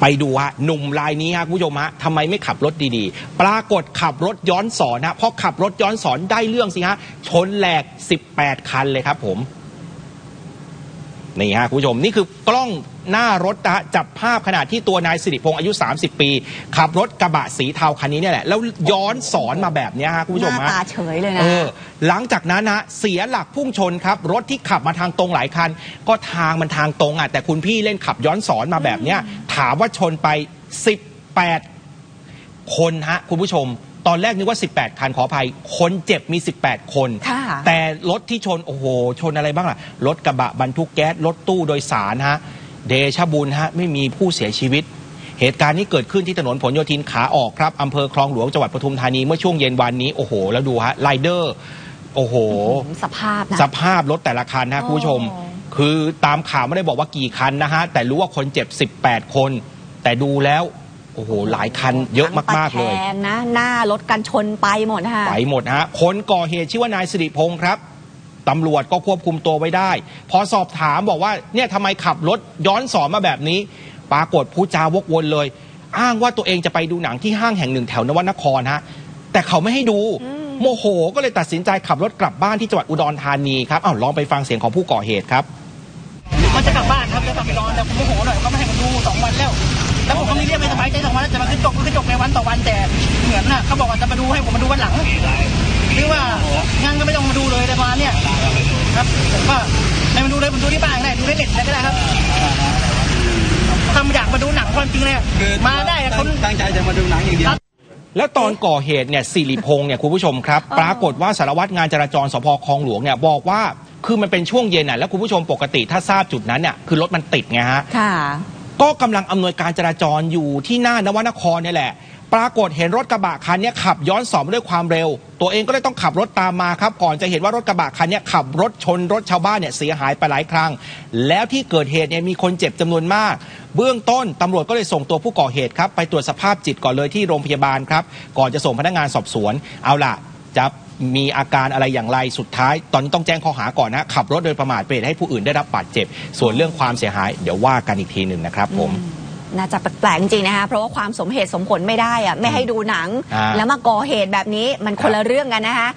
ไปดูฮะหนุ่มรายนี้ฮะคุณผู้ชมฮะทำไมไม่ขับรถดีๆ ปรากฏขับรถย้อนสอนฮะเพราะขับรถย้อนสอนได้เรื่องสิฮะชนแหลก 18 คันเลยครับผม นี่ฮะคุณผู้ชม นี่คือกล้องหน้ารถนะฮะจับภาพขณะที่ตัวนายสิริพงษ์อายุ 30 ปี ขับรถกระบะสีเทาคันนี้เนี่ยแหละแล้วย้อนสอนมาแบบเนี้ยฮะคุณผู้ชมหน้าฮะ ตาเฉยเลยนะ เออหลังจากนั้นนะเสียหลักพุ่งชนครับ รถที่ขับมาทางตรงหลายคัน ก็ทางมันทางตรงอะแต่คุณพี่เล่นขับย้อนสอนมาแบบเนี้ยถามว่าชนไป 18 คนฮะ คุณผู้ชม ตอนแรกนึกว่า 18 คันขออภัย คนเจ็บมี 18 คน ค่ะแต่รถที่ชน โอ้โห ชนอะไรบ้างล่ะ รถกระบะบรรทุกแก๊ส รถตู้โดยสารฮะ เดชะบุญฮะ ไม่มีผู้เสียชีวิต เหตุการณ์นี้เกิดขึ้นที่ถนนผลโยธินขาออกครับอำเภอคลองหลวงจังหวัดปทุมธานีเมื่อช่วงเย็นวันนี้ โอ้โห แล้วดูฮะไรเดอร์ โอ้โห สภาพนะ สภาพรถแต่ละคันนะคุณผู้ชมอ๋อคือตามข่าวไม่ได้บอกว่ากี่คันนะฮะ แต่รู้ว่าคนเจ็บ 18 คน แต่ดูแล้วโอ้โหหลายคันเยอะมากๆเลยทั้งตะแคงนะหน้ารถกันชนไปหมดนะคะไปหมดฮะคนก่อเหตุชื่อว่านายสิริพงศ์ครับตำรวจก็ควบคุมตัวไว้ได้ พอสอบถามบอกว่าเนี่ยทำไมขับรถย้อนสอนมาแบบนี้ ปรากฏผู้จาวกวนเลย อ้างว่าตัวเองจะไปดูหนังที่ห้างแห่งหนึ่งแถวนวนครฮะแต่เขาไม่ให้ดู โมโหก็เลยตัดสินใจขับรถกลับบ้านที่จังหวัดอุดรธานีครับอ้าวลองไปฟังเสียงของผู้ก่อเหตุครับ มันจะกลับบ้านครับจะกลับไปนอนแต่ผมโมโหหน่อยก็ไม่ให้มันดูสองวันแล้ว แล้วผมก็มีเรื่องไม่สบายใจสองวันแล้วจะมาขึ้นจกก็ขึ้นจกในวันต่อวันแต่เหมือนน่ะเขาบอกว่าจะมาดูให้ผมมาดูวันหลังหรือว่างานก็ไม่ต้องมาดูเลยแต่มาเนี่ยครับผมก็ไม่มาดูเลยผมดูที่บ้านก็ได้ดูในเน็ตอะไรก็ได้ครับทำอยากมาดูหนังความจริงเลยมาได้แต่คนตั้งใจจะมาดูหนังอย่างเดียวแล้วตอนก่อเหตุเนี่ยสิริพงษ์เนี่ยคุณผู้ชมครับเออปรากฏว่าสารวัตรงานจราจรสพคลองหลวงเนี่ยบอกว่าคือมันเป็นช่วงเย็นน่ะแล้วคุณผู้ชมปกติถ้าทราบจุดนั้นเนี่ยคือรถมันติดไงฮะค่ะ ก็กำลังอำนวยการจราจรอยู่ที่หน้านวนครเนี่ยแหละ ปรากฏเห็นรถกระบะคันนี้ขับย้อนสอนมาด้วยความเร็ว ตัวเองก็เลยต้องขับรถตามมาครับ ก่อนจะเห็นว่ารถกระบะคันนี้ขับรถชนรถชาวบ้านเนี่ยเสียหายไปหลายครั้ง แล้วที่เกิดเหตุเนี่ยมีคนเจ็บจำนวนมาก เบื้องต้นตำรวจก็เลยส่งตัวผู้ก่อเหตุครับไปตรวจสภาพจิตก่อนเลยที่โรงพยาบาลครับ ก่อนจะส่งพนักงานสอบสวน เอาล่ะจะ มีอาการอะไรอย่างไรสุดท้าย ตอนนี้ต้องแจ้งข้อหาก่อนนะขับรถโดยประมาทเป็นเหตุให้ผู้อื่นได้รับบาดเจ็บ ส่วนเรื่องความเสียหายเดี๋ยวว่ากันอีกทีหนึ่งนะครับผมน่าจะแปลกๆจริงๆนะคะเพราะว่าความสมเหตุสมผลไม่ได้อะไม่ให้ดูหนังอ่าแล้วมาก่อเหตุแบบนี้มันคนละเรื่องกันนะคะ